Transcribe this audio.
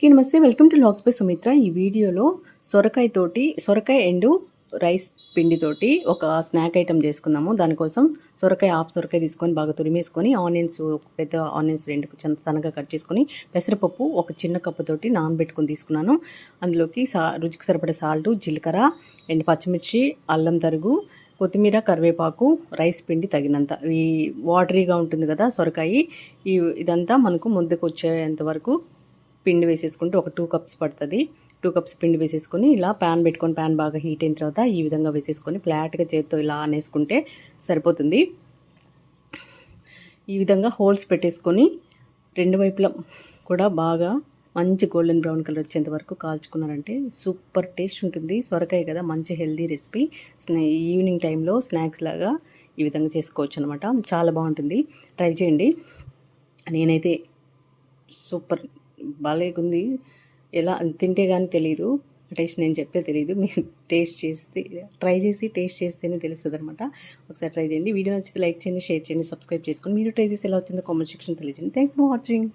కి నమస్తే. Welcome to Lax by Sumitra. ఈ వీడియోలో సొరకాయ తోటి సొరకాయ ఎండు రైస్ పిండితోటి ఒక స్నాక్ ఐటమ్ చేసుకుందాము. దానికోసం సొరకాయ హాఫ్ సొరకాయ తీసుకొని బాగా తురిమేసుకొని ఆనియన్స్ పెద్ద ఆనియన్స్ రెండు చిన్న సన్నగా కట్ చేసుకొని పెసరపప్పు ఒక చిన్న కప్పుతోటి నానబెట్టుకొని తీసుకున్నాను. అందులోకి సా రుచికి సరిపడే సాల్ట్ జీలకర్ర ఎండు పచ్చిమిర్చి అల్లం తరుగు కొత్తిమీర కరివేపాకు రైస్ పిండి తగినంత. ఈ వాటరీగా ఉంటుంది కదా సొరకాయ. ఈ ఇదంతా మనకు ముద్దకు వచ్చేంత వరకు పిండి వేసేసుకుంటే ఒక టూ కప్స్ పడుతుంది. టూ కప్స్ పిండి వేసేసుకొని ఇలా ప్యాన్ పెట్టుకొని ప్యాన్ బాగా హీట్ అయిన తర్వాత ఈ విధంగా వేసేసుకొని ఫ్లాట్గా చేతితో ఇలా అనేసుకుంటే సరిపోతుంది. ఈ విధంగా హోల్స్ పెట్టేసుకొని రెండు వైపులా కూడా బాగా మంచి గోల్డెన్ బ్రౌన్ కలర్ వచ్చేంత వరకు కాల్చుకున్నారంటే సూపర్ టేస్ట్ ఉంటుంది. సొరకాయ కదా మంచి హెల్దీ రెసిపీ. ఈవినింగ్ టైంలో స్నాక్స్ లాగా ఈ విధంగా చేసుకోవచ్చు అనమాట చాలా బాగుంటుంది. ట్రై చేయండి. నేనైతే సూపర్ బాగాలేకుంది ఎలా తింటే కానీ తెలియదు టేస్ట్ నేను చెప్తే తెలియదు మీరు టేస్ట్ చేస్తే ట్రై చేసి టేస్ట్ చేస్తేనే తెలుస్తుంది అనమాట ఒకసారి ట్రై చేయండి. వీడియో నచ్చితే లైక్ చేయండి షేర్ చేయండి సబ్స్క్రైబ్ చేసుకొని మీరు ట్రై చేసి ఎలా వచ్చిందో కామెంట్ సెక్షన్ తెలియజేయండి. Thanks for watching